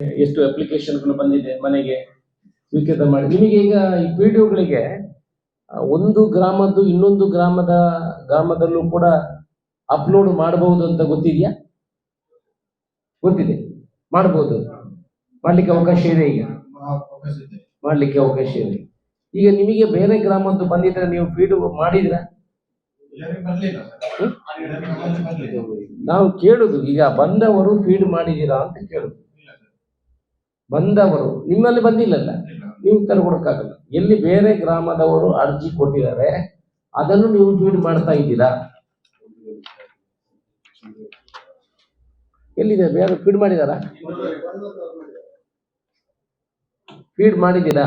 ಎಷ್ಟು ಅಪ್ಲಿಕೇಶನ್ಗಳು ಬಂದಿದೆ ಮನೆಗೆ ಸ್ವೀಕೃತ ಮಾಡಿ. ನಿಮಗೆ ಈಗ ಈ ಪಿ ಡಿ ಒಗಳಿಗೆ ಒಂದು ಗ್ರಾಮದ್ದು ಇನ್ನೊಂದು ಗ್ರಾಮದ ಗ್ರಾಮದಲ್ಲೂ ಕೂಡ ಅಪ್ಲೋಡ್ ಮಾಡಬಹುದು ಅಂತ ಗೊತ್ತಿದೆಯಾ? ಗೊತ್ತಿದೆ. ಮಾಡಬಹುದು. ಮಾಡ್ಲಿಕ್ಕೆ ಅವಕಾಶ ಇದೆ ಈಗ? ಮಾಡ್ಲಿಕ್ಕೆ ಅವಕಾಶ ಇದೆ. ಈಗ ನಿಮಗೆ ಬೇರೆ ಗ್ರಾಮದ್ದು ಬಂದಿದ್ರೆ ನೀವು ಫೀಡ್ ಮಾಡಿದ್ರ? ನಾವು ಕೇಳುದು ಈಗ ಬಂದವರು ಫೀಡ್ ಮಾಡಿದೀರಾ ಅಂತ ಕೇಳುದು. ಬಂದವರು, ನಿಮ್ಮಲ್ಲಿ ಬಂದಿಲ್ಲಲ್ಲ, ನೀವು ಉತ್ತರ ಕೊಡಕ್ಕಾಗಲ್ಲ. ಎಲ್ಲಿ ಬೇರೆ ಗ್ರಾಮದವರು ಅರ್ಜಿ ಕೊಟ್ಟಿದ್ದಾರೆ, ಅದನ್ನು ನೀವು ಟ್ವೀಟ್ ಮಾಡ್ತಾ ಇದ್ದೀರಾ? ಎಲ್ಲಿದೆ? ಬೇರೆ ಫೀಡ್ ಮಾಡಿದಾರ? ಫೀಡ್ ಮಾಡಿದ್ದೀರಾ?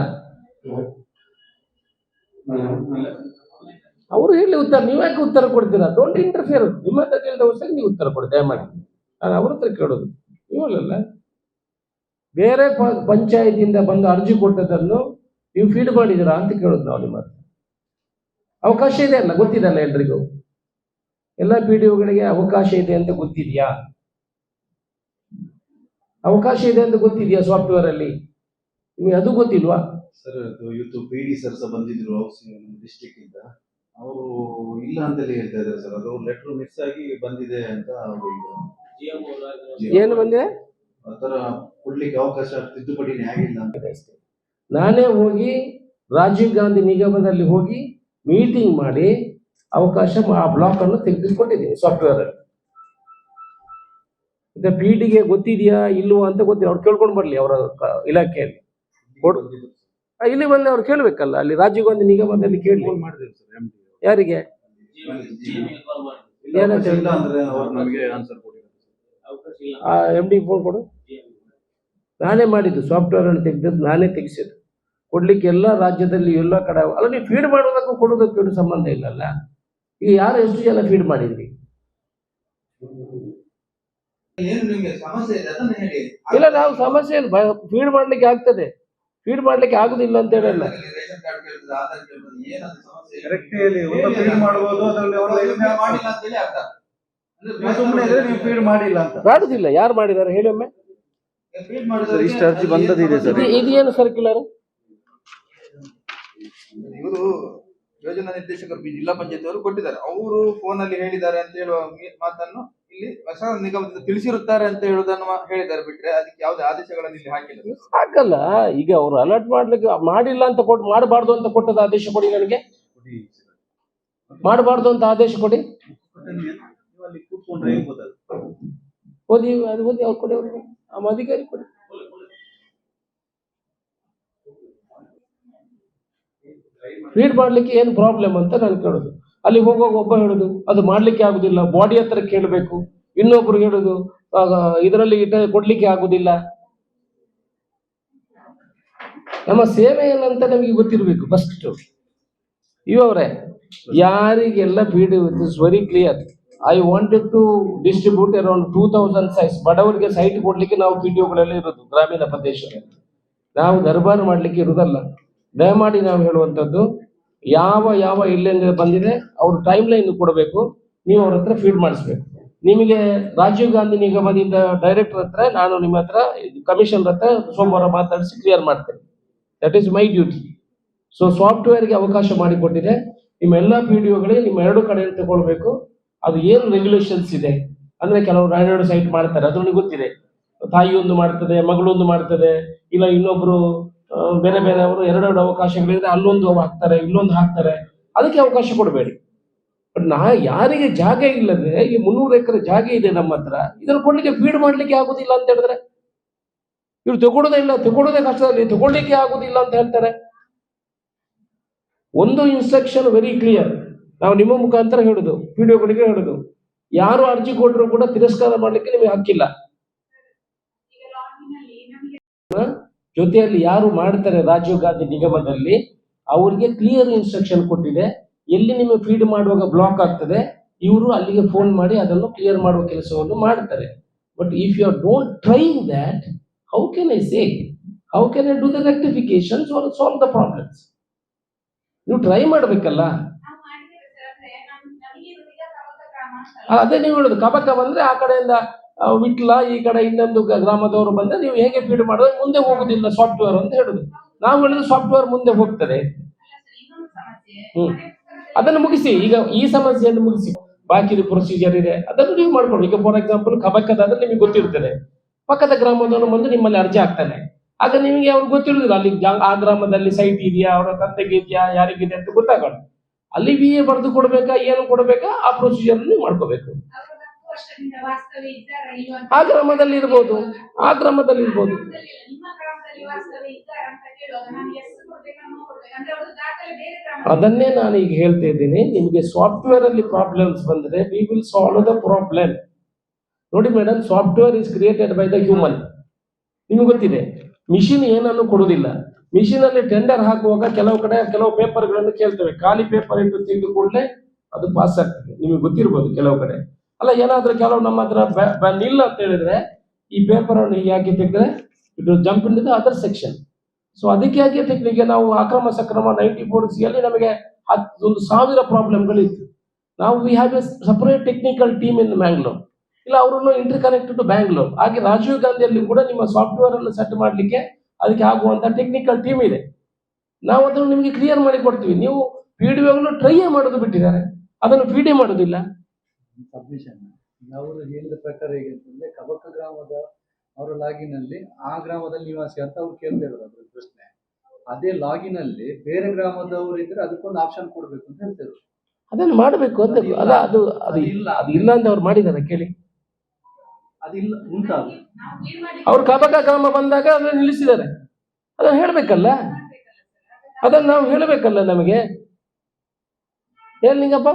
ಅವರು ಹೇಳಿ ಉತ್ತರ, ನೀವು ಯಾಕೆ ಉತ್ತರ ಕೊಡ್ತೀರಾ? ಡೋಂಟ್ ಇಂಟರ್ಫಿಯರ್ ನಿಮ್ಮ ಹತ್ರ ಕೇಳಿದ ವರ್ಷ ನೀವು ಉತ್ತರ ಕೊಡಿ ದಯಮಾಡಿ. ನಾನು ಅವ್ರ ಹತ್ರ ಕೇಳೋದು. ನೀವಲ್ಲ ಬೇರೆ ಪ- ಪಂಚಾಯತಿಯಿಂದ ಬಂದು ಅರ್ಜಿ ಕೊಟ್ಟದನ್ನು ನೀವು ಫೀಡ್ ಮಾಡಿದ್ದೀರಾ ಅಂತ ಕೇಳೋದು ನಾವು ನಿಮ್ಮ ಹತ್ರ ಅವಕಾಶ ಇದೆ ಅಲ್ಲ ಗೊತ್ತಿದೆ ಅಲ್ಲ ಎಲ್ರಿಗೂ. ಎಲ್ಲ ಪಿ ಡಿ ಒಗಳಿಗೆ ಅವಕಾಶ ಇದೆ ಅಂತ ಗೊತ್ತಿದೆಯಾ? ಅವಕಾಶ ಇದೆ ಅಂತ ಗೊತ್ತಿದೆಯಾ ಸಾಫ್ಟ್ವೇರ್ ಅಲ್ಲಿ? ನಿಮಗೆ ಅದು ಗೊತ್ತಿಲ್ವಾ? ಸರ್ ಅದು ಇವತ್ತು ಪಿ ಡಿ ಸರ್ ಸಹ ಬಂದಿದ್ರು ಡಿಸ್ಟಿಕ್ ಇಂದ. ಅವರು ಇಲ್ಲ ಅಂತಲೇ ಹೇಳ್ತಾ ಇದ್ದಾರೆ ಸರ್. ಅದು ಲೆಟರ್ ಮಿಸ್ ಆಗಿ ಬಂದಿದೆ ಅಂತ ಏನು ಬಂದಿದೆ? ಕೊಡ್ಲಿಕ್ಕೆ ಅವಕಾಶ ತಿದ್ದುಪಡಿ ಆಗಿಲ್ಲ ಅಂತ. ಅಷ್ಟೇ. ನಾನೇ ಹೋಗಿ ರಾಜೀವ್ ಗಾಂಧಿ ನಿಗಮದಲ್ಲಿ ಹೋಗಿ ಮೀಟಿಂಗ್ ಮಾಡಿ ಅವಕಾಶ ಆ ಬ್ಲಾಕ್ ಅನ್ನು ತೆಗೆದುಕೊಂಡಿದ್ದೀನಿ ಸಾಫ್ಟ್ವೇರ್ ಅಲ್ಲಿ. ಮತ್ತೆ ಪಿ ಡಿಗೆ ಗೊತ್ತಿದೆಯಾ ಇಲ್ವೋ ಅಂತ ಗೊತ್ತಿಲ್ಲ. ಅವ್ರು ಕೇಳ್ಕೊಂಡು ಬರ್ಲಿ ಅವರ ಇಲಾಖೆಯಲ್ಲಿ. ಇಲ್ಲಿ ಬಂದು ಅವ್ರು ಕೇಳ್ಬೇಕಲ್ಲ ಅಲ್ಲಿ ರಾಜೀವ್ ಗಾಂಧಿ ನಿಗಮದಲ್ಲಿ ಕೇಳಿ. ಯಾರಿಗೆ? ಎಂ ಡಿ ಫೋನ್ ಕೊಡು. ನಾನೇ ಮಾಡಿದ್ದು ಸಾಫ್ಟ್ವೇರ್ ಅನ್ನು ತೆಗೆದದ್ದು ನಾನೇ ತೆಗೆಸಿದ್ದು. ಕೊಡ್ಲಿಕ್ಕೆ ಎಲ್ಲ ರಾಜ್ಯದಲ್ಲಿ ಎಲ್ಲ ಕಡೆ ಅಲ್ಲ ನೀವು ಫೀಡ್ ಮಾಡೋದಕ್ಕೂ ಕೊಡೋದಕ್ಕೂ ಏನು ಸಂಬಂಧ ಇಲ್ಲಲ್ಲ? ಈಗ ಯಾರು ಎಷ್ಟು ಜನ ಫೀಡ್ ಮಾಡಿದ್ರಿ? ಏನು ನಿಮ್ಗೆ ಸಮಸ್ಯೆ ಇದೆ ಅದನ್ನ ಹೇಳಿ. ಇಲ್ಲ ನಾವು ಸಮಸ್ಯೆ ಏನು ಫೀಡ್ ಮಾಡ್ಲಿಕ್ಕೆ ಆಗ್ತದೆ. ಫೀಡ್ ಮಾಡ್ಲಿಕ್ಕೆ ಆಗುದಿಲ್ಲ ಅಂತ ಹೇಳಲ್ಲ. ಮಾಡುದಿಲ್ಲ. ಯಾರು ಮಾಡಿದ್ದಾರೆ? ಹೇಳಿ ಒಮ್ಮೆ. ಸರ್, ಮಾಡಿದವ್ರಿಗೆ ಇಷ್ಟು ಅರ್ಜಿ ಬಂದದ್ದಿದೆ ಸರ್. ಇದು ಏನು ಸರ್ಕ್ಯುಲರ್ ಇವರು ಯೋಜನಾ ನಿರ್ದೇಶಕರು ಜಿಲ್ಲಾ ಪಂಚಾಯತ್ ಅವರು ಕೊಟ್ಟಿದ್ದಾರೆ. ಅವರು ಫೋನ್ ಅಲ್ಲಿ ಹೇಳಿದ್ದಾರೆ ಅಂತ ಹೇಳುವ ಮಾತನ್ನು ಇಲ್ಲಿ ಹೊಸ ನಿಗಮದಿಂದ ತಿಳಿಸಿರುತ್ತಾರೆ ಅಂತ ಹೇಳುವುದನ್ನು ಮಾ- ಹೇಳಿದ್ದಾರೆ ಬಿಟ್ರೆ ಅದಕ್ಕೆ ಯಾವುದೇ ಆದೇಶಗಳನ್ನು ಇಲ್ಲಿ ಹಾಕಿಲ್ಲ ಹಾಕಲ್ಲ. ಈಗ ಅವರು ಅಲರ್ಟ್ ಮಾಡ್ಲಿಕ್ಕೆ ಮಾಡಿಲ್ಲ ಅಂತ ಕೊಟ್ಟು ಮಾಡಬಾರ್ದು ಅಂತ ಕೊಟ್ಟದ ಆದೇಶ ಕೊಡಿ ನನಗೆ. ಮಾಡಬಾರ್ದು ಅಂತ ಆದೇಶ ಕೊಡಿ. ನೀವು ಅಲ್ಲಿ ಕೂತ್ಕೊಂಡ್ರೆ ಹೆಂಗ್ ಗೊತ್ತಾಗುತ್ತೆ ಓದಿ ಅದು ಓದಿ ಅವ್ರು ಕೊಡಿ ಅವ್ರಿಗೆ. ನಮ್ಮ ಅಧಿಕಾರಿ ಕೊಡಿ. ರೀಡ್ ಮಾಡ್ಲಿಕ್ಕೆ ಏನು ಪ್ರಾಬ್ಲಮ್ ಅಂತ ನಾನು ಕೇಳೋದು. ಅಲ್ಲಿ ಹೋಗುವಾಗ ಒಬ್ಬ ಹೇಳುದು, ಅದು ಮಾಡ್ಲಿಕ್ಕೆ ಆಗುದಿಲ್ಲ ಬಾಡಿ ಹತ್ರ ಕೇಳಬೇಕು. ಇನ್ನೊಬ್ರು ಹೇಳುದು ಇದರಲ್ಲಿ ಕೊಡ್ಲಿಕ್ಕೆ ಆಗುದಿಲ್ಲ. ನಮ್ಮ ಸೇವೆ ಏನಂತ ನಮಗೆ ಗೊತ್ತಿರಬೇಕು ಫಸ್ಟ್ ಇವರೇ ಯಾರಿಗೆಲ್ಲ feed is very clear I wanted to distribute around two thousand sites ಬಡವರಿಗೆ ಸೈಟ್ ಕೊಡ್ಲಿಕ್ಕೆ ನಾವು ಪಿ ಇರೋದು, ಗ್ರಾಮೀಣ ಪ್ರದೇಶದಲ್ಲಿ. ನಾವು ದರ್ಬಾರ್ ಮಾಡ್ಲಿಕ್ಕೆ ಇರುವುದಲ್ಲ. ದಯಮಾಡಿ ನಾವು ಹೇಳುವಂಥದ್ದು, ಯಾವ ಯಾವ ಇಲ್ಲಿಂದ ಬಂದಿದೆ, ಅವ್ರು ಟೈಮ್ ಲೈನ್ ಕೊಡಬೇಕು, ನೀವು ಅವ್ರ ಹತ್ರ ಫೀಡ್ ಮಾಡಿಸ್ಬೇಕು. ನಿಮಗೆ ರಾಜೀವ್ ಗಾಂಧಿ ನಿಗಮದಿಂದ ಡೈರೆಕ್ಟರ್ ಹತ್ರ, ನಾನು ನಿಮ್ಮ ಹತ್ರ ಕಮಿಷನ್ ಹತ್ರ ಸೋಮವಾರ ಮಾತಾಡಿಸಿ ಕ್ಲಿಯರ್ ಮಾಡ್ತೇನೆ. That is my duty so ಸಾಫ್ಟ್ವೇರ್ಗೆ ಅವಕಾಶ ಮಾಡಿಕೊಟ್ಟಿದೆ. ನಿಮ್ಮ ಎಲ್ಲ ಪಿ ಡಿ ಒಗಳಿಗೆ ನಿಮ್ಮ ಎರಡು ಕಡೆ ತಗೊಳ್ಬೇಕು. ಅದು ಏನು ರೆಗ್ಯುಲೇಷನ್ಸ್ ಇದೆ? ಅಂದ್ರೆ ಕೆಲವರು ಎರಡೆರಡು ಸೈಟ್ ಮಾಡ್ತಾರೆ, ಅದು ನನಗೆ ಗೊತ್ತಿದೆ. ತಾಯಿ ಒಂದು ಮಾಡ್ತದೆ, ಮಗಳೊಂದು ಮಾಡ್ತದೆ, ಇಲ್ಲ ಇನ್ನೊಬ್ರು ಬೇರೆ ಬೇರೆ ಅವರು ಎರಡೆರಡು ಅವಕಾಶಗಳಿದ್ರೆ ಅಲ್ಲೊಂದು ಹಾಕ್ತಾರೆ, ಇಲ್ಲೊಂದು ಹಾಕ್ತಾರೆ. ಅದಕ್ಕೆ ಅವಕಾಶ ಕೊಡಬೇಡಿ. ಬಟ್ ನಾ ಯಾರಿಗೆ ಜಾಗ ಇಲ್ಲದೆ, ಈ ಮುನ್ನೂರು ಎಕರೆ ಜಾಗ ಇದೆ ನಮ್ಮ ಹತ್ರ, ಇದನ್ನು ಕೊಡ್ಲಿಕ್ಕೆ ಫೀಡ್ ಮಾಡ್ಲಿಕ್ಕೆ ಆಗುದಿಲ್ಲ ಅಂತ ಹೇಳಿದ್ರೆ? ಇವ್ರು ತಗೊಳ್ಳೋದೇ ಇಲ್ಲ, ತಗೊಳ್ಳೋದೇ ಕಷ್ಟದಲ್ಲಿ ತಗೊಳ್ಳಿಕ್ಕೆ ಆಗುದಿಲ್ಲ ಅಂತ ಹೇಳ್ತಾರೆ. ಒಂದು ಇನ್ಸ್ಟ್ರಕ್ಷನ್ ವೆರಿ ಕ್ಲಿಯರ್ ನಾವು ನಿಮ್ಮ ಮುಖಾಂತರ ಹೇಳುದು ಪಿಡಿಒಗಳಿಗೆ ಹೇಳುದು. ಯಾರು ಅರ್ಜಿ ಕೊಟ್ಟರು ಕೂಡ ತಿರಸ್ಕಾರ ಮಾಡ್ಲಿಕ್ಕೆ ನಿಮಗೆ ಹಕ್ಕಿಲ್ಲ? ಜೊತೆಯಲ್ಲಿ ಯಾರು ಮಾಡ್ತಾರೆ ರಾಜೀವ್ ಗಾಂಧಿ ನಿಗಮದಲ್ಲಿ, ಅವ್ರಿಗೆ ಕ್ಲಿಯರ್ ಇನ್ಸ್ಟ್ರಕ್ಷನ್ ಕೊಟ್ಟಿದೆ. ಎಲ್ಲಿ ನಿಮಗೆ ಫೀಡ್ ಮಾಡುವಾಗ ಬ್ಲಾಕ್ ಆಗ್ತದೆ, ಇವರು ಅಲ್ಲಿಗೆ ಫೋನ್ ಮಾಡಿ ಅದನ್ನು ಕ್ಲಿಯರ್ ಮಾಡುವ ಕೆಲಸವನ್ನು ಮಾಡ್ತಾರೆ. But if you are don't trying that how can I say how can I do the rectifications or solve the problems ನೀವು ಟ್ರೈ ಮಾಡ್ಬೇಕಲ್ಲ? ಅದೇ ನೀವು ಹೇಳುದು, ಕಬಕ ಬಂದ್ರೆ ಆ ಕಡೆಯಿಂದ ವಿಟ್ಲ, ಈ ಕಡೆ ಇನ್ನೊಂದು ಗ್ರಾಮದವರು ಬಂದ್ರೆ ನೀವು ಹೇಗೆ ಫೀಡ್ ಮಾಡಿದ್ರೆ ಮುಂದೆ ಹೋಗುದಿಲ್ಲ ಸಾಫ್ಟ್ವೇರ್ ಅಂತ ಹೇಳುದು. ನಾವು ಹೇಳಿದ್ರೆ ಸಾಫ್ಟ್ವೇರ್ ಮುಂದೆ ಹೋಗ್ತದೆ. ಹ್ಮ್. ಅದನ್ನು ಮುಗಿಸಿ, ಈಗ ಈ ಸಮಸ್ಯೆಯನ್ನು ಮುಗಿಸಿ. ಬಾಕಿ ಪ್ರೊಸೀಜರ್ ಇದೆ. ಅದನ್ನು ನೀವು ಮಾಡ್ಕೊಳ್ಳಿ. ಈಗ ಫಾರ್ ಎಕ್ಸಾಂಪಲ್ ಕಬಕದಾದ್ರೆ ನಿಮಗೆ ಗೊತ್ತಿರ್ತದೆ ಪಕ್ಕದ ಗ್ರಾಮದವನು ಬಂದು ನಿಮ್ಮಲ್ಲಿ ಅರ್ಜಿ ಹಾಕ್ತಾನೆ. ಆಗ ನಿಮಗೆ ಅವ್ರು ಗೊತ್ತಿರುದಿಲ್ಲ, ಅಲ್ಲಿ ಆ ಗ್ರಾಮದಲ್ಲಿ ಸೈಟ್ ಇದೆಯಾ? ಅವರ ತಂದೆಗೆ ಇದೆಯಾ? ಯಾರಿಗಿದೆ ಅಂತ ಗೊತ್ತಾಗಲ್ಲ. ಅಲ್ಲಿ ವಿ ಎ ಬರೆದು ಕೊಡ್ಬೇಕಾ ಏನು ಕೊಡ್ಬೇಕಾ, ಆ ಪ್ರೊಸೀಜರ್ ನೀವು ಮಾಡ್ಕೋಬೇಕು. ಆ ಕ್ರಮದಲ್ಲಿ ಇರ್ಬೋದು. ಆ ಕ್ರಮದಲ್ಲಿ ಇರ್ಬೋದು. ಅದನ್ನೇ ನಾನು ಈಗ ಹೇಳ್ತಾ ಇದ್ದೀನಿ. ನಿಮಗೆ ಸಾಫ್ಟ್ವೇರ್ ಅಲ್ಲಿ ಪ್ರಾಬ್ಲಮ್ಸ್ ಬಂದ್ರೆ we will solve the problem ನೋಡಿ madam software is created by the human ನಿಮ್ಗೆ ಗೊತ್ತಿದೆ. ಮಿಷಿನ್ ಏನನ್ನು ಕೊಡುವುದಿಲ್ಲ. ಮಿಷಿನ್ ಅಲ್ಲಿ ಟೆಂಡರ್ ಹಾಕುವಾಗ ಕೆಲವು ಕಡೆ ಕೆಲವು ಪೇಪರ್ಗಳನ್ನು ಕೇಳ್ತೇವೆ. ಖಾಲಿ ಪೇಪರ್ ಇಟ್ಟು ತೆಗೆದು ಕೂಡಲೇ ಅದು ಪಾಸ್ ಆಗ್ತದೆ. ನಿಮಗೆ ಗೊತ್ತಿರ್ಬೋದು ಕೆಲವು ಕಡೆ. ಅಲ್ಲ, ಏನಾದ್ರೂ ಕೆಲವು ನಮ್ಮ ಹತ್ರ ಇಲ್ಲ ಅಂತ ಹೇಳಿದ್ರೆ ಈ ಪೇಪರ್ ಅನ್ನು ಯಾಕೆ ತೆಗೆದ್ರೆ ಇದು jump in other section so ಅದಕ್ಕಾಗಿ ತೆಗ್ಲಿಕ್ಕೆ ನಾವು ಅಕ್ರಮ ಸಕ್ರಮ ನೈಂಟಿ ಫೋರ್ ಅಲ್ಲಿ ನಮಗೆ ಹತ್ತು ಒಂದು ಸಾವಿರ ಪ್ರಾಬ್ಲಮ್ಗಳಿತ್ತು ನಾವು we have a separate technical team in Mangalore ಇಲ್ಲ, ಅವರನ್ನು ಇಂಟರ್ ಕನೆಕ್ಟೆಡ್ ಟು ಬ್ಯಾಂಗ್ಳೂರ್ ಹಾಗೆ ರಾಜೀವ್ ಗಾಂಧಿಯಲ್ಲಿ ಕೂಡ ನಿಮ್ಮ ಸಾಫ್ಟ್ವೇರ್ ಅನ್ನು ಸೆಟ್ ಮಾಡಲಿಕ್ಕೆ ಅದಕ್ಕೆ ಆಗುವಂತ ಟೆಕ್ನಿಕಲ್ ಟೀಮ್ ಇದೆ. ನಾವು ಅದನ್ನು ನಿಮಗೆ ಕ್ಲಿಯರ್ ಮಾಡಿ ಕೊಡ್ತೀವಿ. ನೀವು ಪಿ ಡಿ ಟ್ರೈಯೇ ಮಾಡೋದು ಬಿಟ್ಟಿದ್ದಾರೆ. ಅದನ್ನು ಪಿ ಡಿ ಮಾಡೋದಿಲ್ಲ. ಸಬ್ಮಿಷನ್ ಅವರು ಹೇಳಿದ ಪ್ರಕಾರ ಹೇಗೆ ಅಂತಂದ್ರೆ ಕಬಕ ಗ್ರಾಮದ ಅವರ ಲಾಗಿನ್ ಅಲ್ಲಿ ಆ ಗ್ರಾಮದಲ್ಲಿ ನಿವಾಸಿ ಅಂತ ಅವ್ರು ಕೇಳ್ತಾ ಇರೋದು ಅದ್ರ ಪ್ರಶ್ನೆ. ಅದೇ ಲಾಗಿನ್ ಅಲ್ಲಿ ಬೇರೆ ಗ್ರಾಮದವರು ಇದ್ರೆ ಅದಕ್ಕೊಂದು ಆಪ್ಷನ್ ಕೊಡಬೇಕು ಅಂತ ಹೇಳ್ತಾರೆ ಅದನ್ನು ಮಾಡಬೇಕು ಅಂತ ಅಲ್ಲ ಅದು ಅದು ಇಲ್ಲ. ಅದು ಇಲ್ಲ ಅಂತ ಅವ್ರು ಮಾಡಿದ್ದಾರೆ ಕೇಳಿ. ಅದಿಲ್ಲ. ಉಂಟಾ ಅವ್ರು ಕಬಕ ಗ್ರಾಮ ಬಂದಾಗ ಅದನ್ನ ನಿಲ್ಲಿಸಿದ್ದಾರೆ. ಅದನ್ನು ಹೇಳಬೇಕಲ್ಲ? ಅದನ್ನು ನಾವು ಹೇಳಬೇಕಲ್ಲ ನಮಗೆ? ಏನು ನಿಂಗಪ್ಪ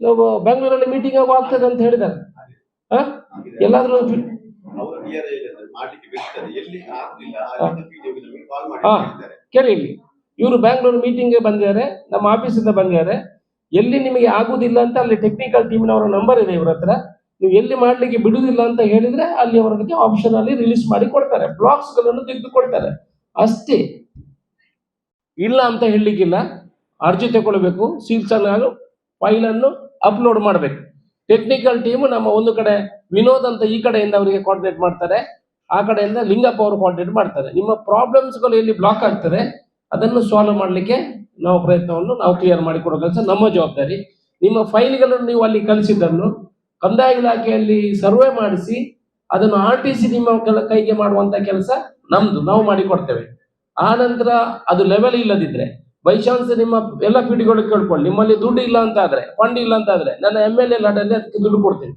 ನಾವು ಬೆಂಗಳೂರಲ್ಲಿ ಮೀಟಿಂಗ್ ಆಗೋ ಆಗ್ತದೆ ಅಂತ ಹೇಳಿದ್ದಾರೆ ಹಾ? ಎಲ್ಲಾದರೂ ಕೇಳಿ ಇಲ್ಲಿ. ಇವರು ಬ್ಯಾಂಗ್ಳೂರು ಮೀಟಿಂಗ್ಗೆ ಬಂದಿದ್ದಾರೆ ನಮ್ಮ ಆಫೀಸಿಂದ ಬಂದಿದ್ದಾರೆ. ಎಲ್ಲಿ ನಿಮಗೆ ಆಗುದಿಲ್ಲ ಅಂತ ಅಲ್ಲಿ ಟೆಕ್ನಿಕಲ್ ಟೀಮ್ನವರ ನಂಬರ್ ಇದೆ ಇವ್ರ ಹತ್ರ. ನೀವು ಎಲ್ಲಿ ಮಾಡಲಿಕ್ಕೆ ಬಿಡುವುದಿಲ್ಲ ಅಂತ ಹೇಳಿದ್ರೆ ಅಲ್ಲಿ ಅವರಿಗೆ ಆಪ್ಷನ್ ಅಲ್ಲಿ ರಿಲೀಸ್ ಮಾಡಿ ಕೊಡ್ತಾರೆ. ಬ್ಲಾಕ್ಸ್ಗಳನ್ನು ತೆಗೆದು ಅಷ್ಟೇ. ಇಲ್ಲ ಅಂತ ಹೇಳಲಿಕ್ಕಿಲ್ಲ. ಅರ್ಜಿ ತಗೊಳ್ಬೇಕು. ಸೀಲ್ಸ್ ಅನ್ನು ಫೈಲ್ ಅನ್ನು ಅಪ್ಲೋಡ್ ಮಾಡಬೇಕು. ಟೆಕ್ನಿಕಲ್ ಟೀಮ್ ನಮ್ಮ ಒಂದು ಕಡೆ ವಿನೋದ್ ಅಂತ ಈ ಕಡೆಯಿಂದ ಅವರಿಗೆ ಕೋಆರ್ಡಿನೇಟ್ ಮಾಡ್ತಾರೆ. ಆ ಕಡೆಯಿಂದ ಲಿಂಗಪ್ಪ ಅವರು ಕೋಆರ್ಡಿನೇಟ್ ಮಾಡ್ತಾರೆ. ನಿಮ್ಮ ಪ್ರಾಬ್ಲಮ್ಸ್ಗಳು ಎಲ್ಲಿ ಬ್ಲಾಕ್ ಆಗ್ತದೆ, ಅದನ್ನು ಸಾಲ್ವ್ ಮಾಡಲಿಕ್ಕೆ ನಾವು ಪ್ರಯತ್ನವನ್ನು ನಾವು ಕ್ಲಿಯರ್ ಮಾಡಿ ಕೊಡೋ ಕೆಲಸ ನಮ್ಮ ಜವಾಬ್ದಾರಿ. ನಿಮ್ಮ ಫೈಲ್ಗಳನ್ನು ನೀವು ಅಲ್ಲಿ ಕಳಿಸಿದ್ದನ್ನು ಕಂದಾಯ ಇಲಾಖೆಯಲ್ಲಿ ಸರ್ವೆ ಮಾಡಿಸಿ ಅದನ್ನು ಆರ್ ಟಿ ಸಿ ನಿಮ್ಮ ಕೈಗೆ ಮಾಡುವಂತ ಕೆಲಸ ನಮ್ದು, ನಾವು ಮಾಡಿ ಕೊಡ್ತೇವೆ ಆ ನಂತರ ಅದು ಲೆವೆಲ್ ಇಲ್ಲದಿದ್ರೆ ಬೈ ಚಾನ್ಸ್ ನಿಮ್ಮ ಎಲ್ಲ ಪೀಡಿಗಳು ಕೇಳ್ಕೊಳ್ಳಿ, ನಿಮ್ಮಲ್ಲಿ ದುಡ್ಡು ಇಲ್ಲ ಅಂತ ಆದ್ರೆ ಫಂಡ್ ಇಲ್ಲ ಅಂತ ಆದ್ರೆ ನನ್ನ ಎಂ ಎಲ್ ಎ ಲಾಡಲ್ಲಿ ಅದಕ್ಕೆ ದುಡ್ಡು ಕೊಡ್ತೀನಿ.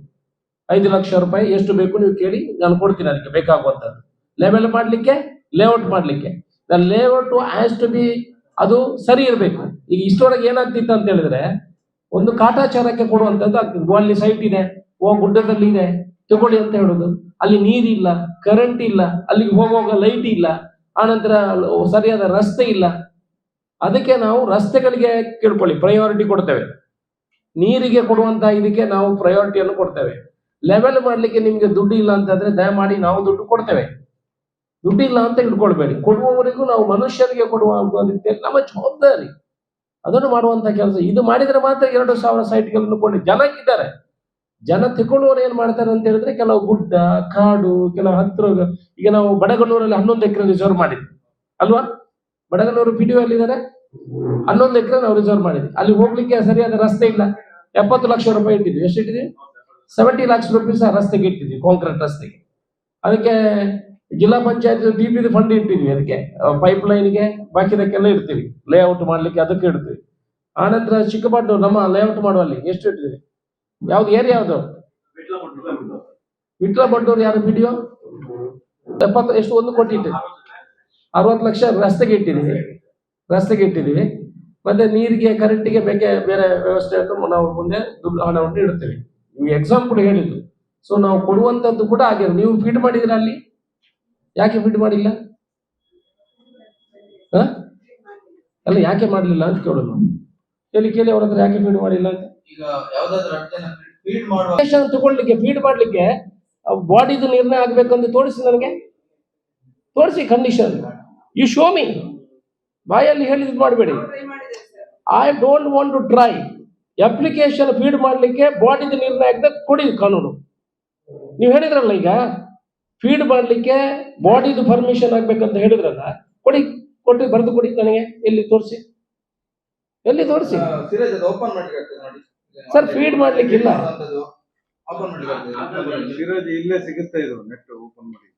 ಐದು ಲಕ್ಷ ರೂಪಾಯಿ, ಎಷ್ಟು ಬೇಕು ನೀವು ಕೇಳಿ, ನಾನು ಕೊಡ್ತೀನಿ ಅದಕ್ಕೆ ಬೇಕಾಗುವಂಥದ್ದು. ಲೆವೆಲ್ ಮಾಡಲಿಕ್ಕೆ ಲೇಔಟ್ ಮಾಡಲಿಕ್ಕೆ. ಲೇಔಟ್ ಹ್ಯಾಸ್ ಟು ಬಿ ಅದು ಸರಿ ಇರಬೇಕು. ಈಗ ಇಷ್ಟೊಳಗೆ ಏನಾಗ್ತಿತ್ತು ಅಂತ ಹೇಳಿದ್ರೆ ಒಂದು ಕಾಟಾಚಾರಕ್ಕೆ ಕೊಡುವಂಥದ್ದು ಆಗ್ತದೆ. ಅಲ್ಲಿ ಸೈಟ್ ಇದೆ. ಓ, ಗುಡ್ಡದಲ್ಲಿ ಇದೆ. ತಗೊಳ್ಳಿ ಅಂತ ಹೇಳುದು. ಅಲ್ಲಿ ನೀರಿಲ್ಲ ಕರೆಂಟ್ ಇಲ್ಲ ಅಲ್ಲಿಗೆ ಹೋಗುವಾಗ ಲೈಟ್ ಇಲ್ಲ, ಆನಂತರ ಸರಿಯಾದ ರಸ್ತೆ ಇಲ್ಲ. ಅದಕ್ಕೆ ನಾವು ರಸ್ತೆಗಳಿಗೆ ಕೇಳ್ಕೊಳ್ಳಿ ಪ್ರಯಾರಿಟಿ ಕೊಡ್ತೇವೆ. ನೀರಿಗೆ ಕೊಡುವಂತ ಇದಕ್ಕೆ ನಾವು ಪ್ರಯಾರಿಟಿಯನ್ನು ಕೊಡ್ತೇವೆ. ಲೆವೆಲ್ ಮಾಡಲಿಕ್ಕೆ ನಿಮಗೆ ದುಡ್ಡು ಇಲ್ಲ ಅಂತಂದ್ರೆ ದಯಮಾಡಿ ನಾವು ದುಡ್ಡು ಕೊಡ್ತೇವೆ. ದುಡ್ಡಿಲ್ಲ ಅಂತ ಇಟ್ಕೊಳ್ಬೇಡಿ ಕೊಡುವವರೆಗೂ ನಾವು ಮನುಷ್ಯರಿಗೆ ಕೊಡುವ ನಮ್ಮ ಜವಾಬ್ದಾರಿ. ಅದನ್ನು ಮಾಡುವಂತ ಕೆಲಸ. ಇದು ಮಾಡಿದರೆ ಮಾತ್ರ ಎರಡು ಸಾವಿರ ಸೈಟ್ಗಳನ್ನು ಕೊಂಡು ಜನಕ್ಕಿದ್ದಾರೆ ಜನ ತಗೊಳ್ಳುವವರು ಏನ್ ಮಾಡ್ತಾರೆ ಅಂತ ಹೇಳಿದ್ರೆ ಕೆಲವು ಗುಡ್ಡ, ಕಾಡು, ಕೆಲವು ಹತ್ರ ಈಗ ನಾವು ಬಡಗನೂರಲ್ಲಿ ಹನ್ನೊಂದು ಎಕರೆ ರಿಸರ್ವ್ ಮಾಡಿದ್ವಿ. ಅಲ್ವಾ? ಬಡಗನೂರು ಪಿ ಡಿ ಅಲ್ಲಿದ್ದಾರೆ. ಹನ್ನೊಂದು ಎಕರೆ ನಾವು ರಿಸರ್ವ್ ಮಾಡಿದ್ವಿ. ಅಲ್ಲಿ ಹೋಗ್ಲಿಕ್ಕೆ ಸರಿಯಾದ ರಸ್ತೆ ಇಲ್ಲ. ಎಪ್ಪತ್ತು ಲಕ್ಷ ರೂಪಾಯಿ ಇಟ್ಟಿದ್ವಿ. ಎಷ್ಟು ಇಟ್ಟಿದ್ವಿ? ಸೆವೆಂಟಿ ಲಕ್ಷ ರುಪೀಸ್ ಆ ರಸ್ತೆಗೆ ಇಟ್ಟಿದ್ವಿ ಕಾಂಕ್ರೀಟ್ ರಸ್ತೆಗೆ. ಅದಕ್ಕೆ ಜಿಲ್ಲಾ ಪಂಚಾಯತ್ ಡಿ ಪಿ ಫಂಡ್ ಇಟ್ಟಿದ್ವಿ ಅದಕ್ಕೆ ಪೈಪ್ ಲೈನ್ಗೆ ಬಾಕಿದಕ್ಕೆಲ್ಲ ಇಡ್ತೀವಿ. ಲೇಔಟ್ ಮಾಡ್ಲಿಕ್ಕೆ ಅದಕ್ಕೆ ಇಡ್ತೀವಿ. ಆನಂತರ ಚಿಕ್ಕಬಾಟು ನಮ್ಮ ಲೇಔಟ್ ಮಾಡುವಲ್ಲಿ ಎಷ್ಟು ಇಟ್ಟಿದ್ವಿ ಯಾವ್ದು ಏರಿಯಾ ಯಾವ್ದು? ವಿಟ್ಲ ಬಂಡೂರು ಯಾರು ಬಿಡಿಯೋ ಡಿ ಎಪ್ಪತ್ತು, ಎಷ್ಟು, ಒಂದು ಕೋಟಿ ಇಟ್ಟಿದ್ವಿ. ಅರವತ್ತು ಲಕ್ಷ ರಸ್ತೆಗೆ ಇಟ್ಟಿದ್ದೀವಿ. ರಸ್ತೆಗೆ ಇಟ್ಟಿದ್ದೀವಿ. ಮತ್ತೆ ನೀರಿಗೆ ಕರೆಂಟಿಗೆ ಬೇಕೆ, ಬೇರೆ ವ್ಯವಸ್ಥೆಯನ್ನು ನಾವು ಮುಂದೆ ದುಡ್ಡು, ಹಣವನ್ನು ಇಡ್ತೀವಿ ನೀವು ಎಕ್ಸಾಂಪಲ್ ಹೇಳಿದ್ದು. ಸೊ ನಾವು ಕೊಡುವಂಥದ್ದು ಕೂಡ ಹಾಗೆ, ನೀವು ಫೀಡ್ ಮಾಡಿದ್ರೆ ಅಲ್ಲಿ ಯಾಕೆ ಫೀಡ್ ಮಾಡಿಲ್ಲ? ಅಲ್ಲ ಯಾಕೆ ಮಾಡಲಿಲ್ಲ ಅಂತ ಕೇಳೋದು ಕೇಳಿ ಕೇಳಿ ಅವ್ರ ಹತ್ರ ಯಾಕೆ ಫೀಡ್ ಮಾಡಿಲ್ಲ ಅಂತ. ಈಗ ಯಾವ್ದಾದ್ರು ತಗೊಳ್ಳಿಕ್ಕೆ ಫೀಡ್ ಮಾಡ್ಲಿಕ್ಕೆ ಬಾಡಿದು ನಿರ್ಣಯ ಆಗ್ಬೇಕಂತ ತೋರಿಸಿ ನನಗೆ. ತೋರಿಸಿ ಕಂಡೀಷನ್ ಯು ಶೋ ಮಿ ಬಾಯಲ್ಲಿ ಹೇಳಿದ್ ಮಾಡಬೇಡಿ. I don't want to try application feed ಮಾಡ್ಲಿಕ್ಕೆ ಬಾಡಿದು ನಿರ್ಣಯ ಆಗದೆ ಕೊಡಿ ಕಾನೂನು. ನೀವು ಹೇಳಿದ್ರಲ್ಲ ಈಗ? ಫೀಡ್ ಮಾಡಲಿಕ್ಕೆ ಬಾಡಿದು ಪರ್ಮಿಷನ್ ಆಗ್ಬೇಕಂತ ಹೇಳಿದ್ರಲ್ಲ ಕೊಡಿ ಕೊಟ್ಟು ಬರೆದು ಕೊಡಿ ನನಗೆ ಎಲ್ಲಿ ತೋರಿಸಿ? ಎಲ್ಲಿ ತೋರಿಸಿ? ಸರ್ ಫೀಡ್ ಓಪನ್ ಮಾಡ್ಲಿಕ್ಕೆ ಇಲ್ಲ ಸಿಗುತ್ತೆ ಇದು ನೆಟ್ ಓಪನ್ ಮಾಡಿ?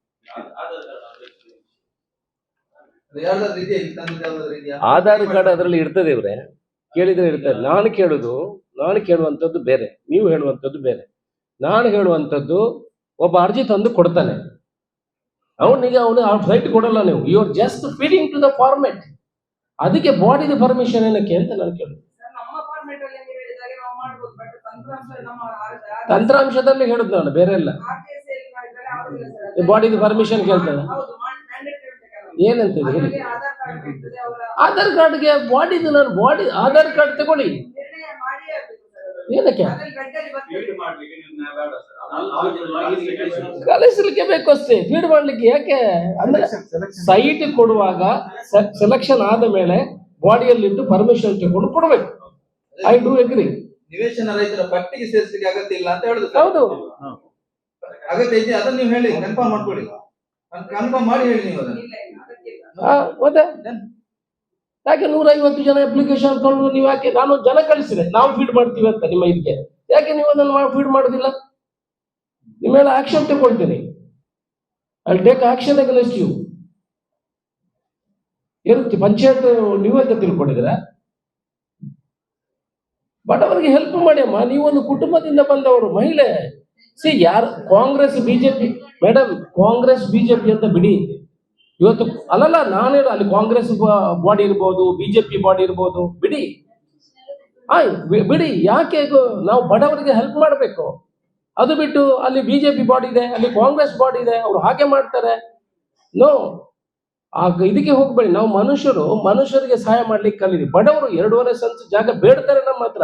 ಆಧಾರ್ ಕಾರ್ಡ್ ಅದರಲ್ಲಿ ಇರ್ತದೆ ಇವ್ರೆ. ಕೇಳಿದ್ರೆ ಇರ್ತದೆ. ನಾನು ಕೇಳುದು ನಾನು ಕೇಳುವಂಥದ್ದು ಬೇರೆ ನೀವು ಹೇಳುವಂಥದ್ದು ಬೇರೆ. ನಾನು ಹೇಳುವಂಥದ್ದು ಒಬ್ಬ ಅರ್ಜಿ ತಂದು ಕೊಡ್ತಾನೆ. ಅವನಿಗೆ ಅವನು ಫ್ಲೈಟ್ ಕೊಡಲ್ಲ ನೀವು you are just feeding to the format ಅದಕ್ಕೆ ಬಾಡಿದ ಪರ್ಮಿಷನ್ ಏನಕ್ಕೆ ಅಂತ ನಾನು ಕೇಳಿದೆ ಸರ್, ನಮ್ಮ ಫಾರ್ಮೆಟ್ ಅಲ್ಲಿ ನೀವು ಹೇಳಿದಾಗೆ ನಾವು ಮಾಡ್ಬೋದು ಬಟ್ ತಂತ್ರಾಂಶ ನಮ್ಮ ತಂತ್ರಾಂಶದಲ್ಲಿ ಹೇಳುದು ನಾನು ಬೇರೆ ಇಲ್ಲ. ಬಾಡಿದ ಪರ್ಮಿಷನ್ ಕೇಳ್ತಾನೆ. ಏನಂತ ಹೇಳಿ ಆಧಾರ್ ಕಾರ್ಡ್ಗೆ ಬಾಡಿದು ನಾನು ಬಾಡಿ ಆಧಾರ್ ಕಾರ್ಡ್ ತಗೊಳ್ಳಿ. ಏನಕ್ಕೆ. ಕಲಿಸಲಿಕ್ಕೆ ಬೇಕು ಅಷ್ಟೇ ಫೀಡ್ ಮಾಡ್ಲಿಕ್ಕೆ ಯಾಕೆ? ಅಂದ್ರೆ ಸೈಟ್ ಕೊಡುವಾಗ ಸೆಲೆಕ್ಷನ್ ಆದ ಮೇಲೆ ಬಾಡಿಯಲ್ಲಿಟ್ಟು ಪರ್ಮಿಷನ್ ತಗೊಂಡು ಕೊಡಬೇಕು. ಐ ಡೂ ಎಗ್ರಿ ನಿವೇಶನ ರೈತರ ಪಟ್ಟಿಗೆ ಸೇರಿಸಲಿಕ್ಕೆ ಅಗತ್ಯ ಇಲ್ಲ ಅಂತ ಹೇಳುದು ಸರ್. ಹೌದು. ಅಗತ್ಯ ಇದೆ ಅದನ್ನ ನೀವು ಹೇಳಿ ಕನ್ಫರ್ಮ್ ಮಾಡ್ಕೊಳ್ಳಿ. ಕನ್ಫರ್ಮ್ ಮಾಡಿ ಹೇಳಿ ನೀವು ಅದನ್ನ. ಇಲ್ಲ, ಇಲ್ಲ, ಅದಕ್ಕೆ ಇಲ್ಲ. ಆ, ಮತ್ತೆ? ಯಾಕೆ ನೂರೈವತ್ತು ಜನ ಅಪ್ಲಿಕೇಶನ್ ತಗೊಂಡು ನೀವು ಯಾಕೆ ನಾನು ಜನ ಕಳಿಸಿದೆ. ನಾವು ಫೀಡ್ ಮಾಡ್ತೀವಿ ಅಂತ ನಿಮ್ಮ ಇದಕ್ಕೆ ಯಾಕೆ ನೀವು ಅದನ್ನು ಫೀಡ್ ಮಾಡೋದಿಲ್ಲ? ಮೇಲೆ ಆಕ್ಷನ್ ತಗೊಳ್ತೀನಿ ಅಲ್ಲಿ ಟೇಕ್ ಆಕ್ಷನ್ ಅಗೇನ್ಸ್ಟ್ ಯು ಏನು ಪಂಚಾಯತ್ ನೀವು ಅಂತ ತಿಳ್ಕೊಂಡಿದ್ದೀರಾ? ಬಟ್ ಅವರಿಗೆ ಹೆಲ್ಪ್ ಮಾಡಿ ಅಮ್ಮ ನೀವೊಂದು ಕುಟುಂಬದಿಂದ ಬಂದವರು, ಮಹಿಳೆ. ಸಿ ಯಾರು, Congress BJP madam Congress BJP ಅಂತ ಬಿಡಿ. ಇವತ್ತು, ಅಲ್ಲಲ್ಲ, ನಾನು ಹೇಳು ಅಲ್ಲಿ ಕಾಂಗ್ರೆಸ್ ಬಾಡಿ ಇರ್ಬೋದು ಬಿಜೆಪಿ ಬಾಡಿ ಇರ್ಬೋದು, ಬಿಡಿ. ಆಯ್ ಬಿಡಿ, ಯಾಕೆ ನಾವು ಬಡವರಿಗೆ ಹೆಲ್ಪ್ ಮಾಡಬೇಕು. ಅದು ಬಿಟ್ಟು ಅಲ್ಲಿ ಬಿಜೆಪಿ ಬಾಡಿ ಇದೆ, ಅಲ್ಲಿ ಕಾಂಗ್ರೆಸ್ ಬಾಡಿ ಇದೆ, ಅವ್ರು ಹಾಗೆ ಮಾಡ್ತಾರೆ. ನೋ ಆ ಇದಕ್ಕೆ ಹೋಗ್ಬೇಡಿ. ನಾವು ಮನುಷ್ಯರು, ಮನುಷ್ಯರಿಗೆ ಸಹಾಯ ಮಾಡ್ಲಿಕ್ಕೆ ಕಲೀರಿ. ಬಡವರು ಎರಡೂವರೆ ಸೆನ್ಸ್ ಜಾಗ ಬೇಡ್ತಾರೆ ನಮ್ಮ ಹತ್ರ.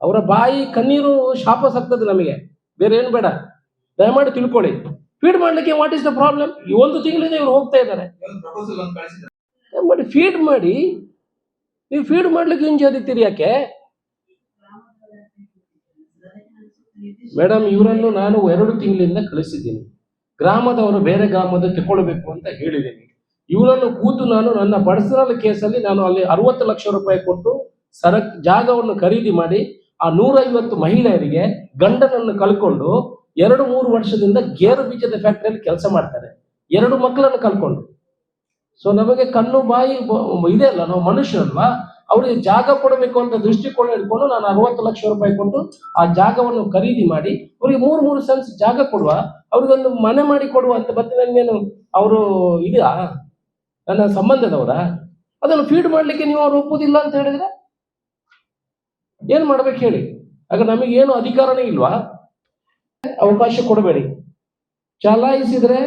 ಅವರ ಬಾಯಿ ಕಣ್ಣೀರು ಶಾಪ ಸಕ್ತದೆ ನಮಗೆ. ಬೇರೆ ಏನು ಬೇಡ. ದಯಮಾಡಿ ತಿಳ್ಕೊಳ್ಳಿ. ಫೀಡ್ ಮಾಡ್ಲಿಕ್ಕೆ ವಾಟ್ ಇಸ್ ದ ಪ್ರಾಬ್ಲಮ್ ಈ ಒಂದು ತಿಂಗಳಿಂದ ಇವ್ರು ಹೋಗ್ತಾ ಇದ್ದಾರೆ. ಮಾಡಿ ಫೀಡ್ ಮಾಡಿ. ನೀವು ಫೀಡ್ ಮಾಡ್ಲಿಕ್ಕೆ ಹಿಂಜಾದಿತ್ತೀರಿ ಯಾಕೆ? ಮೇಡಮ್, ಇವರನ್ನು ನಾನು ಎರಡು ತಿಂಗಳಿಂದ ಕಳಿಸಿದ್ದೀನಿ. ಗ್ರಾಮದವರು ಬೇರೆ ಗ್ರಾಮದ ತಗೊಳ್ಬೇಕು ಅಂತ ಹೇಳಿದ್ದೀನಿ. ಇವರನ್ನು ಕೂತು ನಾನು ನನ್ನ ಪರ್ಸನಲ್ ಕೇಸಲ್ಲಿ ನಾನು ಅಲ್ಲಿ ಅರವತ್ತು ಲಕ್ಷ ರೂಪಾಯಿ ಕೊಟ್ಟು ಸರಕ್ ಜಾಗವನ್ನು ಖರೀದಿ ಮಾಡಿ ಆ ನೂರೈವತ್ತು ಮಹಿಳೆಯರಿಗೆ ಗಂಡನನ್ನು ಕಳ್ಕೊಂಡು ಎರಡು ಮೂರು ವರ್ಷದಿಂದ ಗೇರು ಬೀಜದ ಫ್ಯಾಕ್ಟರಿಯಲ್ಲಿ ಕೆಲಸ ಮಾಡ್ತಾರೆ. ಎರಡು ಮಕ್ಕಳನ್ನು ಕಳ್ಕೊಂಡು. ಸೊ ನಮಗೆ ಕಣ್ಣು, ಬಾಯಿ ಇದೆ ಅಲ್ಲ, ನಾವು ಮನುಷ್ಯರಲ್ವಾ? ಅವರಿಗೆ ಜಾಗ ಕೊಡಬೇಕು ಅಂತ ದೃಷ್ಟಿಕೋನ ಇಟ್ಕೊಂಡು ನಾನು ಅರವತ್ತು ಲಕ್ಷ ರೂಪಾಯಿ ಕೊಟ್ಟು ಆ ಜಾಗವನ್ನು ಖರೀದಿ ಮಾಡಿ, ಅವರಿಗೆ ಮೂರು ಮೂರು ಸೆನ್ಸ್ ಜಾಗ ಕೊಡುವ, ಅವ್ರಿಗೊಂದು ಮನೆ ಮಾಡಿ ಕೊಡುವ ಅಂತ ಮತ್ತೆ ನನಗೇನು ಅವರು ಇದೆಯಾ ನನ್ನ ಸಂಬಂಧದವರ? ಅದನ್ನು ಫೀಡ್ ಮಾಡ್ಲಿಕ್ಕೆ ನೀವು ಅವ್ರು ಒಪ್ಪುದಿಲ್ಲ ಅಂತ ಹೇಳಿದ್ರೆ? ಏನ್ ಮಾಡ್ಬೇಕು ಹೇಳಿ? ಆಗ ನಮಗೇನು ಅಧಿಕಾರನೇ ಇಲ್ವಾ? ಅವಕಾಶ ಕೊಡಬೇಡಿ. ಚಲಾಯಿಸಿದ್ರೆ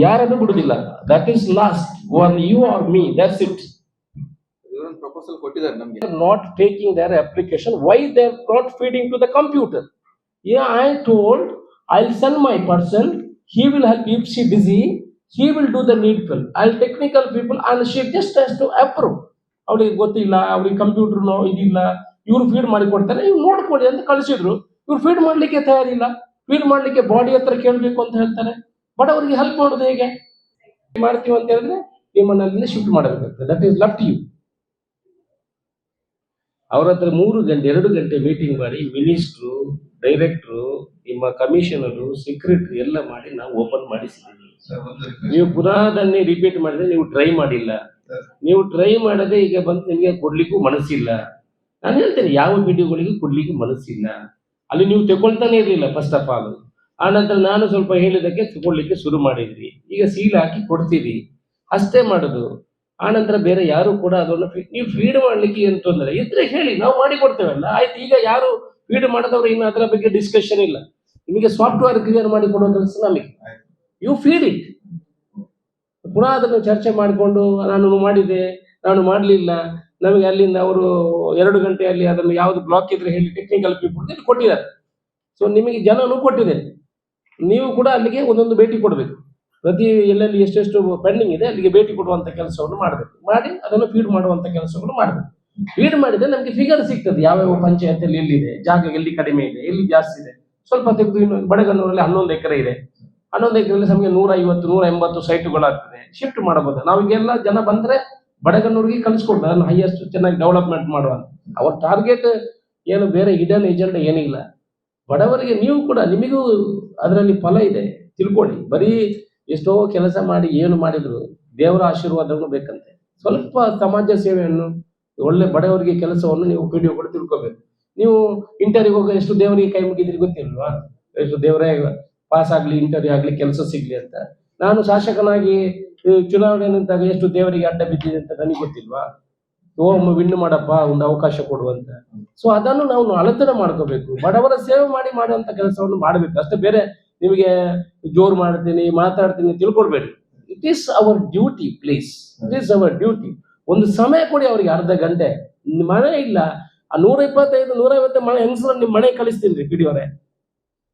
ಯಾರನ್ನು ಬಿಡುದಿಲ್ಲ. That is last one you are me that's it ಕೊಟ್ಟಿದ್ದಾರೆ ನಮಗೆ. Not taking their application why they are not feeding to the computer I told I will send my person he will help if she busy he will do the needful I technical people I she just has to approve ಅವ್ರಿಗೆ ಗೊತ್ತಿಲ್ಲ ಅವ್ರಿಗೆ computer ಇದಿಲ್ಲ. ಇವ್ರು feed ಮಾಡಿ ಕೊಡ್ತಾರೆ. ಇವ್ರು ನೋಡ್ಕೊಳ್ಳಿ ಅಂತ ಕಳಿಸಿದ್ರು. ಇವ್ರು ಫೀಡ್ ಮಾಡ್ಲಿಕ್ಕೆ ತಯಾರಿಲ್ಲ. ಫೀಡ್ ಮಾಡ್ಲಿಕ್ಕೆ ಬಾಡಿ ಹತ್ರ ಕೇಳಬೇಕು ಅಂತ ಹೇಳ್ತಾರೆ. ಬಟ್ ಅವ್ರಿಗೆ ಹೆಲ್ಪ್ ಮಾಡೋದು ಹೇಗೆ? ಮಾಡ್ತೀವಿ ಅಂತ ಹೇಳಿದ್ರೆ ನಿಮ್ಮನ್ನಲ್ಲಿ ಶಿಫ್ಟ್ ಮಾಡಬೇಕಾಗ್ತದೆ. ದಟ್ ಈಸ್ ಲಫ್ಟ್ ಯು ಅವ್ರ ಹತ್ರ ಮೂರು ಗಂಟೆ ಎರಡು ಗಂಟೆ ಮೀಟಿಂಗ್ ಮಾಡಿ ಮಿನಿಸ್ಟ್ರು ಡೈರೆಕ್ಟ್ರು ನಿಮ್ಮ ಕಮಿಷನರು ಸೆಕ್ರೆಟರಿ ಎಲ್ಲ ಮಾಡಿ ನಾವು ಓಪನ್ ಮಾಡಿಸಿದ್ದೀವಿ. ನೀವು ಪುನಃ ಅದನ್ನೇ ರಿಪೀಟ್ ಮಾಡಿದ್ರೆ ನೀವು ಟ್ರೈ ಮಾಡಿಲ್ಲ. ನೀವು ಟ್ರೈ ಮಾಡದೆ ಈಗ ಬಂದು ನಿಮಗೆ ಕೊಡ್ಲಿಕ್ಕೂ ಮನಸ್ಸಿಲ್ಲ. ನಾನು ಹೇಳ್ತೇನೆ ಯಾವ ವಿಡಿಯೋಗಳಿಗೆ ಕೊಡ್ಲಿಕ್ಕೆ ಮನಸ್ಸಿಲ್ಲ. ಅಲ್ಲಿ ನೀವು ತಗೊಳ್ತಾನೆ ಇರಲಿಲ್ಲ ಫಸ್ಟ್ ಆಫ್ ಆಲ್ ಆ ನಂತರ ನಾನು ಸ್ವಲ್ಪ ಹೇಳಿದಕ್ಕೆ ತಗೊಳ್ಲಿಕ್ಕೆ ಶುರು ಮಾಡಿದ್ರಿ ಈಗ ಸೀಲ್ ಹಾಕಿ ಕೊಡ್ತೀರಿ ಅಷ್ಟೇ ಮಾಡೋದು. ಆ ನಂತರ ಬೇರೆ ಯಾರು ಕೂಡ ಅದನ್ನು ನೀವು ಫೀಡ್ ಮಾಡ್ಲಿಕ್ಕೆ ಏನು ತೊಂದರೆ? ಇದ್ರೆ ಹೇಳಿ, ನಾವು ಮಾಡಿ ಕೊಡ್ತೇವಲ್ಲ. ಆಯ್ತು, ಈಗ ಯಾರು ಫೀಡ್ ಮಾಡದವ್ರು ಇನ್ನು ಅದರ ಬಗ್ಗೆ ಡಿಸ್ಕಷನ್ ಇಲ್ಲ. ನಿಮಗೆ ಸಾಫ್ಟ್ವೇರ್ ಕ್ಲಿಯರ್ ಮಾಡಿ ಕೊಡೋ ಕೆಲಸ ನಮಗೆ ಯು ಫೀಡ್ ಇಟ್ ಪುನಃ ಅದನ್ನು ಚರ್ಚೆ ಮಾಡಿಕೊಂಡು, ನಾನು ಮಾಡಿದೆ, ನಾನು ಮಾಡಲಿಲ್ಲ, ನಮಗೆ ಅಲ್ಲಿಂದ ಅವರು ಎರಡು ಗಂಟೆಯಲ್ಲಿ ಅದನ್ನು ಯಾವ್ದು ಬ್ಲಾಕ್ ಇದ್ರೆ ಹೇಳಿ ಟೆಕ್ನಿಕಲ್ ಪೀಪಲ್ ಕೊಟ್ಟಿದ್ದಾರೆ. ಸೊ ನಿಮಗೆ ಜನನು ಕೊಟ್ಟಿದೆ. ನೀವು ಕೂಡ ಅಲ್ಲಿಗೆ ಒಂದೊಂದು ಭೇಟಿ ಕೊಡಬೇಕು. ಪ್ರತಿ ಎಲ್ಲೆಲ್ಲಿ ಎಷ್ಟೆಷ್ಟು ಪೆಂಡಿಂಗ್ ಇದೆ, ಅಲ್ಲಿಗೆ ಭೇಟಿ ಕೊಡುವಂತ ಕೆಲಸವನ್ನು ಮಾಡಬೇಕು. ಮಾಡಿ, ಅದನ್ನು ಫೀಡ್ ಮಾಡುವಂತ ಕೆಲಸಗಳು ಮಾಡಬೇಕು. ಫೀಡ್ ಮಾಡಿದ್ರೆ ನಮಗೆ ಫಿಗರ್ ಸಿಗ್ತದೆ, ಯಾವ್ಯಾವ ಪಂಚಾಯತಿಯಲ್ಲಿ ಎಲ್ಲಿದೆ, ಜಾಗ ಎಲ್ಲಿ ಕಡಿಮೆ ಇದೆ, ಎಲ್ಲಿ ಜಾಸ್ತಿ ಇದೆ. ಸ್ವಲ್ಪ ತೆಗೆದು ಇನ್ನು ಬಡಗನ್ನೂರಲ್ಲಿ ಹನ್ನೊಂದು ಎಕರೆ ಇದೆ. ಹನ್ನೊಂದು ಎಕರೆಯಲ್ಲಿ ನಮಗೆ ನೂರ ಐವತ್ತು ನೂರ ಎಂಬತ್ತು ಸೈಟುಗಳಾಗ್ತದೆ. ಶಿಫ್ಟ್ ಮಾಡಬಹುದು. ನಾವೀಗೆಲ್ಲ ಜನ ಬಂದ್ರೆ ಬಡಗನ್ನೂರಿಗೆ ಕಲಿಸ್ಕೊಡ್ತಾರೆ. ಅದನ್ನು ಹೈಯೆಸ್ಟ್ ಚೆನ್ನಾಗಿ ಡೆವಲಪ್ಮೆಂಟ್ ಮಾಡುವ ಅಂತ. ಅವ್ರ ಟಾರ್ಗೆಟ್ ಏನು ಬೇರೆ ಹಿಡನ್ ಏಜೆಂಡ ಏನಿಲ್ಲ. ಬಡವರಿಗೆ ನೀವು ಕೂಡ ನಿಮಗೂ ಅದರಲ್ಲಿ ಫಲ ಇದೆ. ತಿಳ್ಕೊಳ್ಳಿ. ಬರೀ ಎಷ್ಟೋ ಕೆಲಸ ಮಾಡಿ ಏನು ಮಾಡಿದ್ರು ದೇವರ ಆಶೀರ್ವಾದಗಳು ಬೇಕಂತೆ. ಸ್ವಲ್ಪ ಸಮಾಜ ಸೇವೆಯನ್ನು, ಒಳ್ಳೆ ಬಡವರಿಗೆ ಕೆಲಸವನ್ನು ನೀವು ಪಿ ಡಿ ಕೂಡ ತಿಳ್ಕೊಬೇಕು. ನೀವು ಇಂಟರ್ವ್ಯೂ ಹೋಗಿ ಎಷ್ಟು ದೇವರಿಗೆ ಕೈ ಮುಗಿದ್ರಿ ಗೊತ್ತಿಲ್ವಾ? ಎಷ್ಟು ದೇವರೇ ಪಾಸ್ ಆಗ್ಲಿ ಇಂಟರ್ವ್ಯೂ ಆಗ್ಲಿ ಕೆಲಸ ಸಿಗ್ಲಿ ಅಂತ. ನಾನು ಶಾಸಕನಾಗಿ ಚುನಾವಣೆ ನಿಂತಾಗ ಎಷ್ಟು ದೇವರಿಗೆ ಅಡ್ಡ ಬಿದ್ದಿದೆ ಅಂತ ನನಗೆ ಗೊತ್ತಿಲ್ವಾ? ಓಮ್ ವಿನ್ ಮಾಡಪ್ಪ, ಒಂದು ಅವಕಾಶ ಕೊಡುವಂತ ಸೊ ಅದನ್ನು ನಾವು ಅಳತನ ಮಾಡ್ಕೋಬೇಕು. ಬಡವರ ಸೇವೆ ಮಾಡಿ ಮಾಡುವಂತ ಕೆಲಸವನ್ನು ಮಾಡಬೇಕು. ಅಷ್ಟೇ ಬೇರೆ ನಿಮಗೆ ಜೋರು ಮಾಡ್ತೀನಿ, ಮಾತಾಡ್ತೀನಿ ತಿಳ್ಕೊಡ್ಬೇಡಿ it is our duty please it is our duty ಒಂದು ಸಮಯ ಕೊಡಿ ಅವರಿಗೆ ಅರ್ಧ ಗಂಟೆ. ಮನೆ ಇಲ್ಲ, ಆ ನೂರ ಇಪ್ಪತ್ತೈದು ನೂರ ಐವತ್ತು ಮನೆ ಹೆಂಗಸರು ನಿಮ್ ಮನೆ ಕಳಿಸ್ತೀನಿ ರೀ ಪಿಡಿಯವರೇ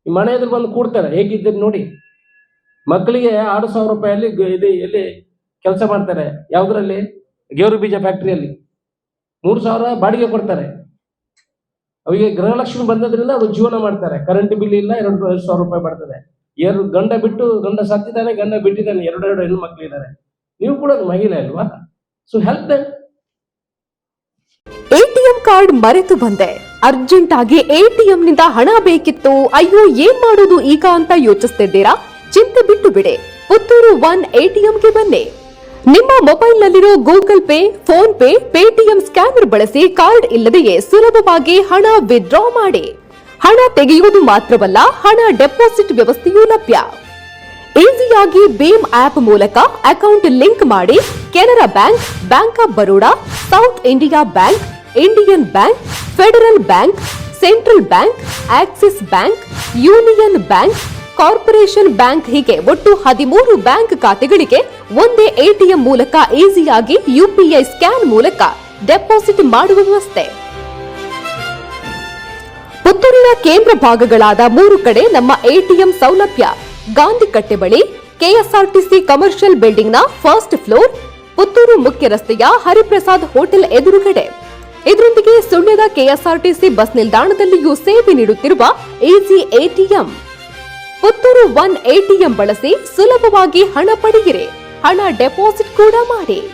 ನಿಮ್ಮ ಮನೆ ಎದುರು ಬಂದು ಕೂಡ್ತಾರೆ, ಹೇಗಿದ್ದೀರಿ ನೋಡಿ. ಮಕ್ಕಳಿಗೆ ಆರು ಸಾವಿರ ರೂಪಾಯಲ್ಲಿ ಇದು ಎಲ್ಲಿ ಕೆಲಸ ಮಾಡ್ತಾರೆ, ಯಾವುದರಲ್ಲಿ? ಗೇರು ಬೀಜ ಫ್ಯಾಕ್ಟ್ರಿಯಲ್ಲಿ ಮೂರು ಸಾವಿರ ಬಾಡಿಗೆ ಕೊಡ್ತಾರೆ. ಅವರಿಗೆ ಗೃಹಲಕ್ಷ್ಮಿ ಬಂದದ್ರಿಂದ ಅವ್ರು ಜೀವನ ಮಾಡ್ತಾರೆ. ಕರೆಂಟ್ ಬಿಲ್ ಇಲ್ಲ, ಎರಡು ಸಾವಿರ ರೂಪಾಯಿ ಬರ್ತದೆ. ಎರಡು ಗಂಡ ಬಿಟ್ಟು ಗಂಡ ಸತ್ತಿದ್ದಾನೆ ಗಂಡ ಬಿಟ್ಟಿದ್ದಾನೆ, ಎರಡು ಎರಡು ಹೆಣ್ಣು ಮಕ್ಕಳಿದ್ದಾರೆ ನೀವು ಕೂಡ ಅದು ಮಹಿಳೆ ಅಲ್ವಾ? So help them ATM card ಮರೆತು ಬಂದೆ. ಅರ್ಜೆಂಟ್ ಆಗಿ ಎಟಿಎಂ ನಿಂದ ಹಣ ಬೇಕಿತ್ತು. ಅಯ್ಯೋ, ಏನ್ ಮಾಡೋದು ಈಗ ಅಂತ ಯೋಚಿಸ್ತಿದ್ದೀರಾ? ಚಿಂತೆ ಬಿಟ್ಟು ಬಿಡಿ. ಪುತ್ತೂರು ಒನ್ ಎಟಿಎಂಗೆ ಬನ್ನಿ. ನಿಮ್ಮ ಮೊಬೈಲ್ನಲ್ಲಿರೋ Google Pay, PhonePe, Paytm scanner ಬಳಸಿ ಕಾರ್ಡ್ ಇಲ್ಲದೆಯೇ ಸುಲಭವಾಗಿ ಹಣ ವಿತ್ಡ್ರಾ ಮಾಡಿ. ಹಣ ತೆಗೆಯುವುದು ಮಾತ್ರವಲ್ಲ, ಹಣ ಡೆಪಾಸಿಟ್ ವ್ಯವಸ್ಥೆಯೂ ಲಭ್ಯ. ಈಸಿಯಾಗಿ ಭೀಮ್ ಆಪ್ ಮೂಲಕ ಅಕೌಂಟ್ ಲಿಂಕ್ ಮಾಡಿ Canara Bank Bank of Baroda, South India Bank, Indian Bank, Federal Bank, Central Bank, Axis Bank, Union Bank Corporation Bank ಹೀಗೆ ಒಟ್ಟು ಹದಿಮೂರು ಬ್ಯಾಂಕ್ ಖಾತೆಗಳಿಗೆ ಒಂದೇ ಎಟಿಎಂ ಮೂಲಕ ಈಸಿಯಾಗಿ ಯುಪಿಐ ಸ್ಕ್ಯಾನ್ ಮೂಲಕ ಡೆಪಾಸಿಟ್ ಮಾಡುವ ವ್ಯವಸ್ಥೆ. ಪುತ್ತೂರಿನ ಕೇಂದ್ರ ಭಾಗಗಳಾದ ಮೂರು ಕಡೆ ನಮ್ಮ ಎಟಿಎಂ ಸೌಲಭ್ಯ. ಗಾಂಧಿ ಕಟ್ಟೆ ಬಳಿ ಕೆಎಸ್ಆರ್ಟಿಸಿ ಕಮರ್ಷಿಯಲ್ ಬಿಲ್ಡಿಂಗ್ನ ಫಸ್ಟ್ ಫ್ಲೋರ್, ಪುತ್ತೂರು ಮುಖ್ಯ ರಸ್ತೆಯ ಹರಿಪ್ರಸಾದ್ ಹೋಟೆಲ್ ಎದುರುಗಡೆ. ಇದರೊಂದಿಗೆ ಸುಳ್ಯದ ಕೆಎಸ್ಆರ್ಟಿಸಿ ಬಸ್ ನಿಲ್ದಾಣದಲ್ಲಿಯೂ ಸೇವೆ ನೀಡುತ್ತಿರುವ easy ATM Puttur one ATM ಬಳಸಿ ಸುಲಭವಾಗಿ ಹಣ ಪಡೆಯಿರಿ. ಹಣ ಡೆಪಾಸಿಟ್ ಕೂಡ ಮಾಡಿ.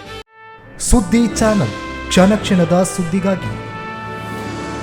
ಸುದ್ದಿ ಚಾನಲ್. ಕ್ಷಣ ಕ್ಷಣದ ಸುದ್ದಿಗಾಗಿ.